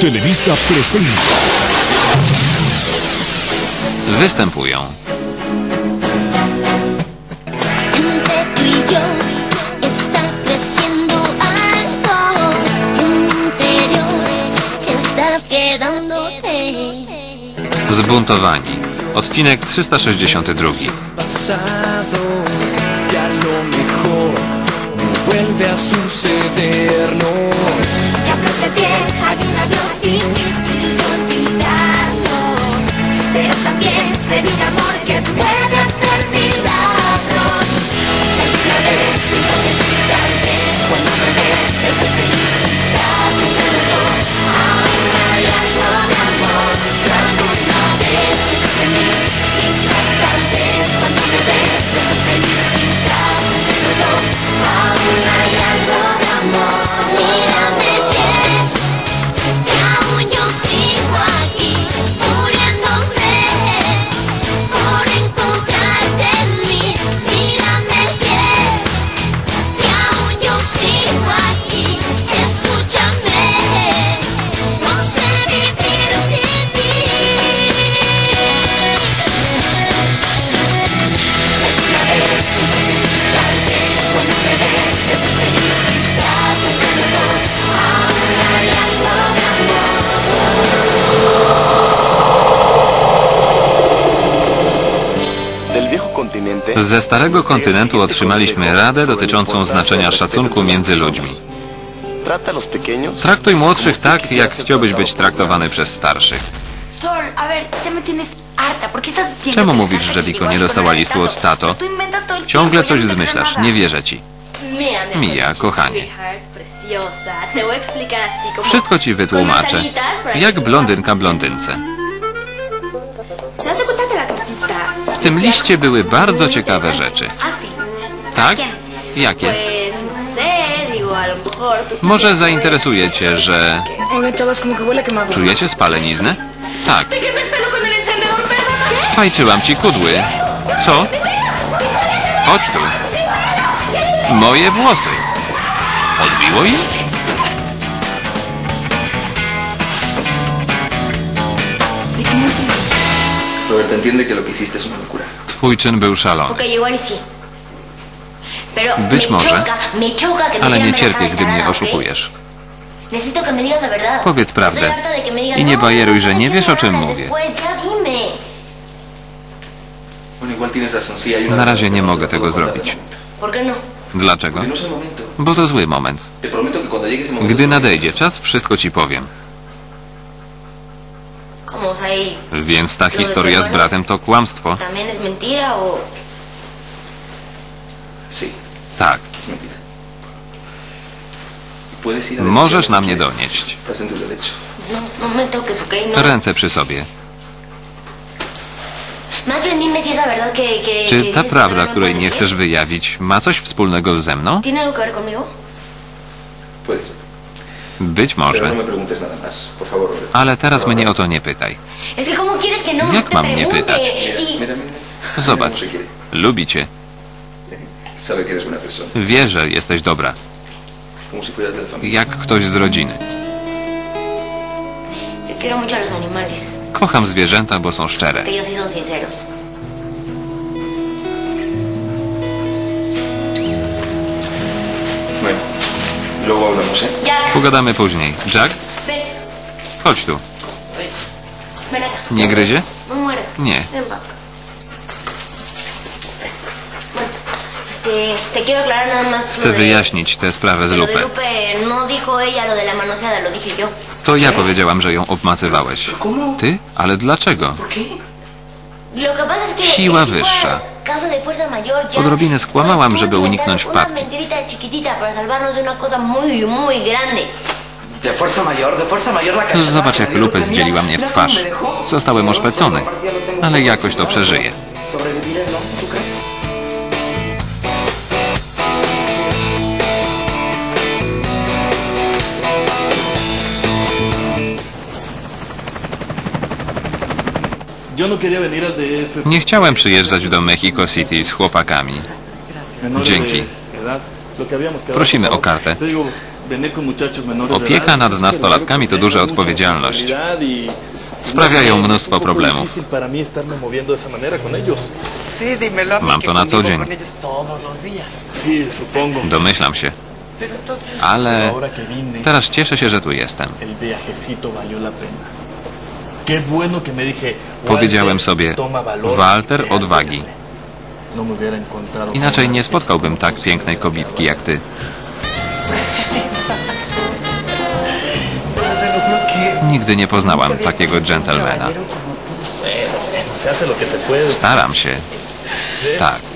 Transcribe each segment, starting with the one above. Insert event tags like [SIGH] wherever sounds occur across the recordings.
Televisa presenta. Występują. Zbuntowani. Odcinek 362. vuelve a sucedernos. Yo creo que bien hay un adiós difícil de olvidarlo, pero también sería un amor que pueda servir. Ze Starego Kontynentu otrzymaliśmy radę dotyczącą znaczenia szacunku między ludźmi. Traktuj młodszych tak, jak chciałbyś być traktowany przez starszych. Czemu mówisz, że Wiko nie dostała listu od tato? Ciągle coś zmyślasz, nie wierzę ci. Mija, kochanie. Wszystko ci wytłumaczę. Jak blondynka blondynce. tym liście były bardzo ciekawe rzeczy. Tak? Jakie? Może zainteresujecie, że... Czujecie spaleniznę? Tak. Spajczyłam ci kudły. Co? Chodź tu. Moje włosy. Odbiło je? Entiende que lo que hiciste es una locura. Twój czyn był szalony. Być może, ale nie cierpię, gdy mnie oszukujesz. Powiedz prawdę i nie bajeruj, że nie wiesz, o czym mówię. Na razie nie mogę tego zrobić. Dlaczego? Bo to zły moment. Gdy nadejdzie czas, wszystko ci powiem. Więc ta historia z bratem to kłamstwo. Tak. Możesz na mnie donieść. Ręce przy sobie. Czy ta prawda, której nie chcesz wyjawić, ma coś wspólnego ze mną? Być może. Ale teraz mnie o to nie pytaj. Jak mam nie pytać? Zobacz, lubi cię. Wie, że jesteś dobra. Jak ktoś z rodziny. Kocham zwierzęta, bo są szczere. Pogadamy później. Jack? Chodź tu. Nie gryzie? Nie. Chcę wyjaśnić tę sprawę z Lupę. To ja powiedziałam, że ją obmacywałeś. Ty? Ale dlaczego? Siła wyższa. Odrobinę skłamałam, żeby uniknąć wpadki. Zobacz, jak Lupe zdzieliła mnie w twarz. Zostałem oszpecony, ale jakoś to przeżyję. Nie chciałem przyjeżdżać do Mexico City z chłopakami. Dzięki. Prosimy o kartę. Opieka nad nastolatkami to duża odpowiedzialność. Sprawiają mnóstwo problemów. Mam to na co dzień. Domyślam się. Ale teraz cieszę się, że tu jestem. Powiedziałem "Walter, sobie, Walter, odwagi. No Inaczej nie spotkałbym tak pięknej kobitki jak ty. Nigdy nie poznałam takiego dżentelmena. Staram się. Tak.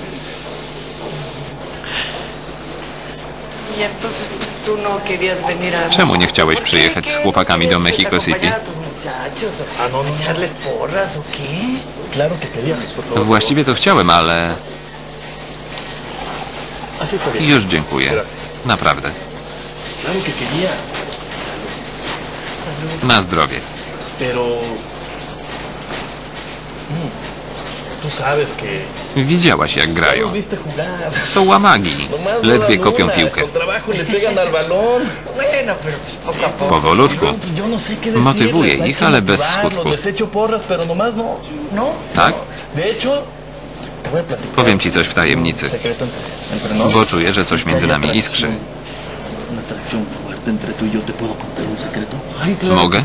Czemu nie chciałeś przyjechać z chłopakami ¿No do querías Mexico City? Ah, no, no, no. Właściwie to chciałem, ale już dziękuję. Naprawdę. Na zdrowie. Widziałaś jak grają. To łamagi. [LAUGHS] Ledwie kopią piłkę. [LAUGHS] Powolutku. No Motywuję hay ich, ale bez skutku. No. ¿No? Tak? Powiem ci coś w tajemnicy. Bo czuję, że coś między nami iskrzy. Y Mogę?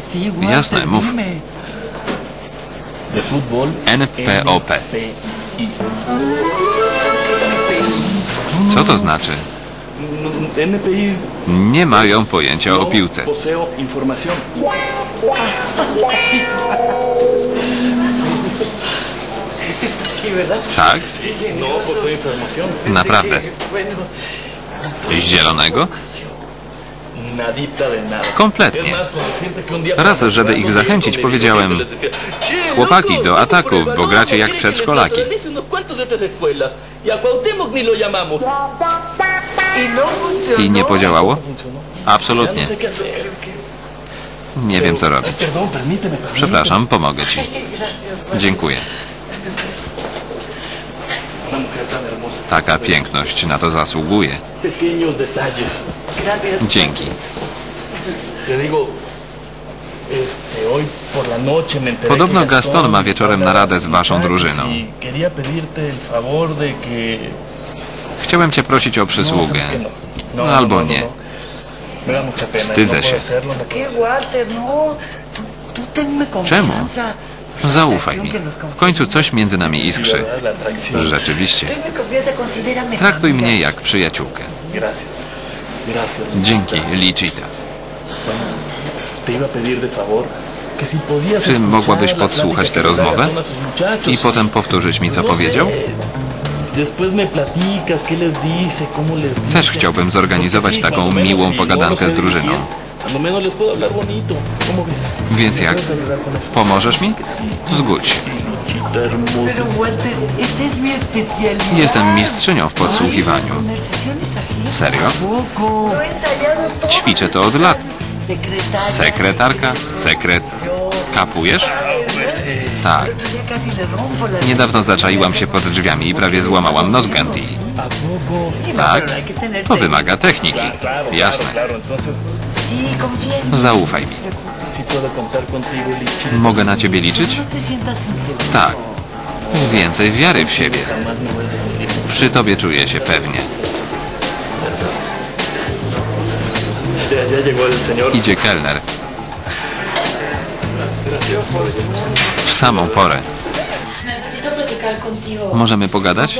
Jasne, mów. NPOP. Co to znaczy? Nie mają pojęcia o no piłce. ¿verdad? Tak? No. Naprawdę. Zielonego? Kompletnie. Raz, żeby ich zachęcić, powiedziałem, gente, les decía, "Che, "Chłopaki, do ataku, bo gracie jak przedszkolaki". Y y no. I nie podziałało? Ya Absolutnie. no. Nie wiem co robić. Przepraszam, pomogę ci. Dziękuję. Taka piękność na to zasługuje. Dzięki. Podobno Gaston ma wieczorem naradę z waszą drużyną. y. Chciałem cię prosić o No, przysługę. no. No, albo nie. Wstydzę się. Czemu? Zaufaj mi. W końcu coś między nami iskrzy. Rzeczywiście. Traktuj mnie jak przyjaciółkę. Dzięki, Lichita. Czy mogłabyś podsłuchać tę rozmowę? I potem powtórzyć mi, co powiedział? Też chciałbym zorganizować taką miłą pogadankę z drużyną. Cuando menos les puedo hablar bonito. ¿Cómo ves? Więc ¿Me jak? Pomożesz mi? Zgódź się. Chiquita Pero hermosa. Walter, esa es mi especialidad. Jestem mistrzynią w podsłuchiwaniu. Serio? Poco. Lo he ensayado todo. Ćwiczę to od lat. Secretaria. Sekretarka, sekret. Kapujesz? Tak. Yo ya casi le rompo la Niedawno zaczaiłam się pod drzwiami i prawie złamałam nos Ganti. ¿A poco? Tak? To wymaga techniki. Jasne. Claro, claro. Entonces, Zaufaj mi. Mogę na ciebie liczyć? Tak. Więcej wiary w siebie. Przy tobie czuję się pewnie. Idzie kelner. W samą porę. Możemy pogadać?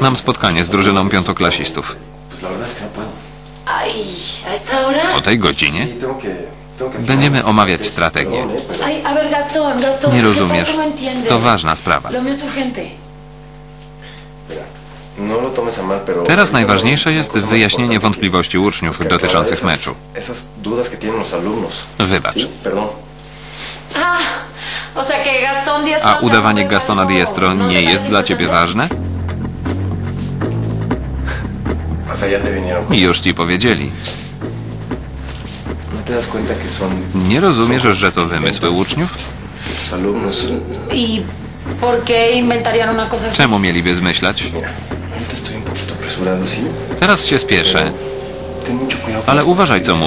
Mam spotkanie z drużyną piątoklasistów. Pues la verdad es que no puedo. Ay, ¿a esta hora? O tej godzinie? Sí, tengo que... Tengo que Będziemy omawiać strategię. Perdón, eh, pero- Ay, a ver, Gastón, Gastón. Nie ¿qué rozumiesz. tanto no entiendes? To ważna sprawa. Lo mío es urgente. Mira, no lo tomes a mal, pero... Teraz najważniejsze jest Una cosa más wyjaśnienie importante. wątpliwości uczniów Que dotyczących meczu. esas- Esas dudas que tienen los alumnos. Wybacz. Sí, perdón. Ah, o sea que Gastón Diestro... A sea udawanie Gastona. Diestro ¿No nie jest dla ciebie ważne? Con Już ci powiedzieli. ¿No Nie rozumiesz, że to wymysły uczniów? Czemu mieliby zmyślać? Teraz się spieszę, ale uważaj co mówisz.